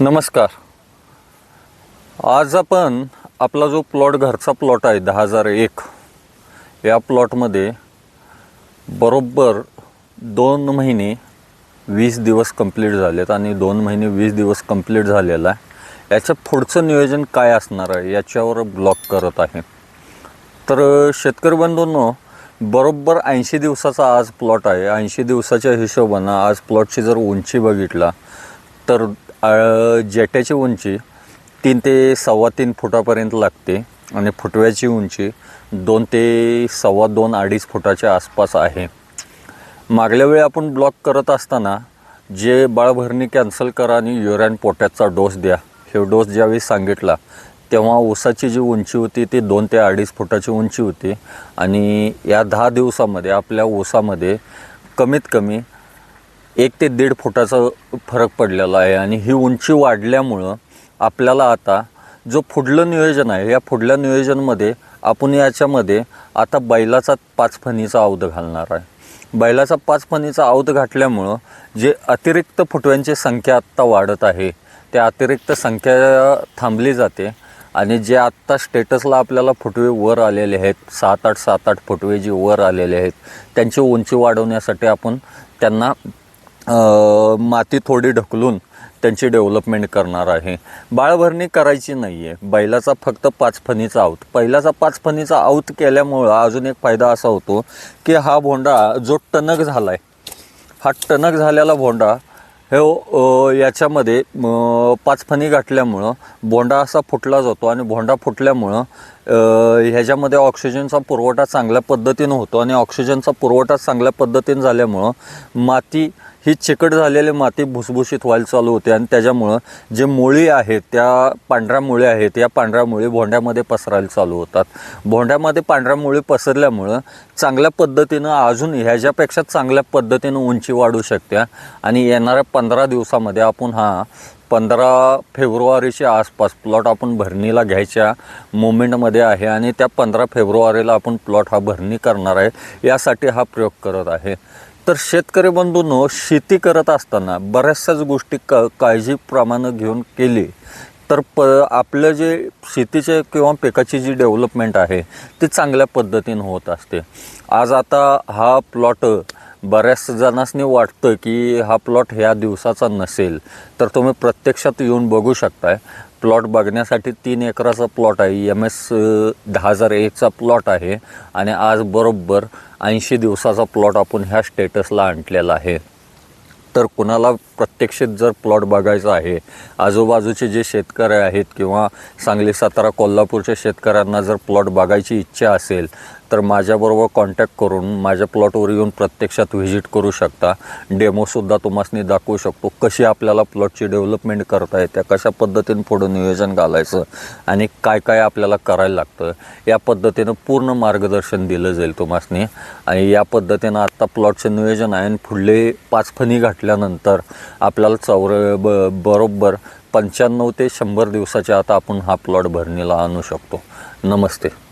नमस्कार. आज आपण आपला जो प्लॉट घरचा प्लॉट आहे दहा हजार एक या प्लॉटमध्ये बरोबर दोन महिने वीस दिवस कंप्लीट झालेत आणि दोन महिने वीस दिवस कंप्लीट झालेला आहे. याचं पुढचं नियोजन काय असणार आहे याच्यावर ब्लॉक करत आहे. तर शेतकरी बंधूंनो बरोबर ऐंशी दिवसाचा आज प्लॉट आहे. ऐंशी दिवसाच्या हिशोबानं आज प्लॉटची जर उंची बघितला तर जेट्याची उंची तीन ते सव्वा तीन फुटापर्यंत लागते आणि फुटव्याची उंची दोन ते सव्वा दोन अडीच फुटाच्या आसपास आहे. मागल्या वेळी आपण ब्लॉक करत असताना जे बाळभरणी कॅन्सल करा आणि युरॅन पोट्याचा डोस द्या. हे डोस ज्यावेळी सांगितला तेव्हा ऊसाची जी उंची होती ती दोन ते अडीच फुटाची उंची होती. आणि या दहा दिवसामध्ये आपल्या ऊसामध्ये कमीत कमी एक ते दीड फुटाचा फरक पडलेला आहे आणि ही उंची वाढल्यामुळं आपल्याला आता जो पुढलं नियोजन आहे या पुढल्या नियोजनमध्ये आपण याच्यामध्ये आता बैलाचा पाच फणीचा औध घालणार आहे. बैलाचा पाच फणीचा औध घातल्यामुळं जे अतिरिक्त फुटव्यांची संख्या आत्ता वाढत आहे त्या अतिरिक्त संख्या थांबली जाते आणि जे आत्ता स्टेटसला आपल्याला फुटवे वर आलेले आहेत सात आठ सात आठ फुटवे जे वर आलेले आहेत त्यांची उंची वाढवण्यासाठी आपण त्यांना माती थोडी ढकलून त्यांची डेव्हलपमेंट करणार आहे. बाळभरणी करायची नाही आहे बैलाचा फक्त पाच फणीचा आऊत पहिल्याचा पाच फणीचा आऊत केल्यामुळं अजून एक फायदा असा होतो की हा भोंडा जो टणक झाला आहे हा टणक झालेला भोंडा हे याच्यामध्ये म, पाच फणी गाठल्यामुळं भोंडा असा फुटला जातो आणि भोंडा फुटल्यामुळं ह्याच्यामध्ये ऑक्सिजनचा पुरवठा चांगल्या पद्धतीनं होतो आणि ऑक्सिजनचा पुरवठा चांगल्या पद्धतीनं झाल्यामुळं माती ही चिकट झालेली माती भुसभुशीत व्हायला चालू होते आणि त्याच्यामुळं जे मुळी आहेत त्या पांढऱ्या मुळी आहेत या पांढऱ्या मुळी भोंड्यामध्ये पसरायला चालू होतात. भोंड्यामध्ये पांढऱ्या मुळी पसरल्यामुळं चांगल्या पद्धतीनं अजून ह्याच्यापेक्षा चांगल्या पद्धतीनं उंची वाढू शकते आणि येणाऱ्या पंधरा दिवसामध्ये आपण हा पंधरा फेब्रुवारीच्या आसपास प्लॉट आपण भरणीला घ्यायच्या मोमेंटमध्ये आहे आणि त्या पंधरा फेब्रुवारीला आपण प्लॉट हा भरणी करणार आहे. यासाठी हा प्रयोग करत आहे. तर शेतकरी बंधूंनो शेती करत असताना बऱ्याचशाच गोष्टी क काळजीप्रमाणे घेऊन केली. तर प आपलं जे शेतीचे किंवा पिकाची जी डेव्हलपमेंट आहे ती चांगल्या पद्धतीनं होत असते. आज आता हा प्लॉट बऱ्याच जणांनी वाटतं की हा प्लॉट ह्या दिवसाचा नसेल. तर तुम्ही प्रत्यक्षात येऊन बघू शकताय. प्लॉट बघण्यासाठी तीन एकराचा प्लॉट आहे. एम एस दहा हजार एकचा प्लॉट आहे. आणि आज बरोबर ऐंशी दिवसाचा प्लॉट आपण ह्या स्टेटसला आणलेला आहे. तर कुणाला प्रत्यक्षित जर प्लॉट बघायचा आहे आजूबाजूचे जे शेतकरी आहेत किंवा सांगली सातारा कोल्हापूरच्या शेतकऱ्यांना जर प्लॉट बघायची इच्छा असेल तर माझ्याबरोबर कॉन्टॅक्ट करून माझ्या प्लॉटवर येऊन प्रत्यक्षात व्हिजिट करू शकता. डेमोसुद्धा तुम्हाला दाखवू शकतो कशी आपल्याला प्लॉटची डेव्हलपमेंट करता येते कशा पद्धतीने पुढं नियोजन घालायचं आणि काय काय आपल्याला करायला लागतं. या पद्धतीनं पूर्ण मार्गदर्शन दिलं जाईल तुम्हाला आणि या पद्धतीनं आत्ता प्लॉटचं नियोजन आहे आणि पुढले पाच फणी घातल्यानंतर आपल्याला चौर ब बरोबर पंच्याण्णव ते शंभर दिवसाच्या आता आपण हा प्लॉट भरणीला आणू शकतो. नमस्ते.